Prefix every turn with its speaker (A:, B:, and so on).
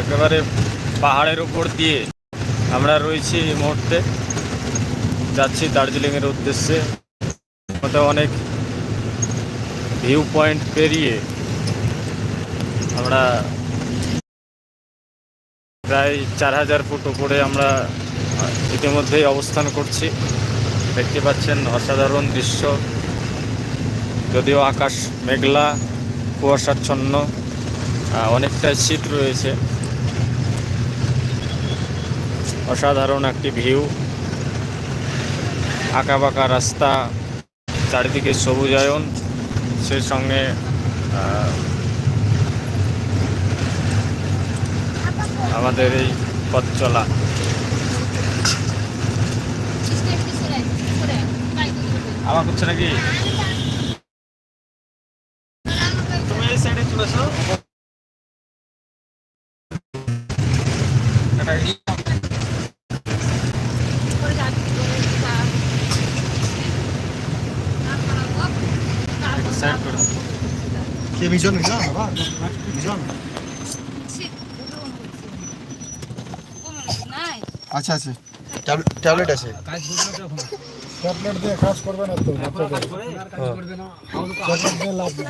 A: একেবারে পাহাড়ের উপর দিয়ে আমরা রয়েছি এই মুহূর্তে। যাচ্ছি দার্জিলিংয়ের উদ্দেশ্যে। অনেক ভিউ পয়েন্ট পেরিয়ে আমরা প্রায় চার হাজার ফুট উপরে আমরা ইতিমধ্যেই অবস্থান করছি। দেখতে পাচ্ছেন অসাধারণ দৃশ্য। যদিও আকাশ মেঘলা, কুয়াশাচ্ছন্ন অনেকটা শীত রয়েছে। অসাধারণ একটি ভিউ। বাঁকা রাস্তা, চারিদিকে সবুজায়ন, সেই সঙ্গে আমাদের এই পথ চলা। আমার করছে নাকি? তুমি এই সাইডে চলে এসো। সাইড করে।
B: কে মিজন মিজন আবার মিজন আচ্ছা আচ্ছা ট্যাবলেট আছে
C: ট্যাবলেট দিয়ে কাজ করবে না তো বাচ্চাদের ট্যাবলেট দিয়ে লাভ নেই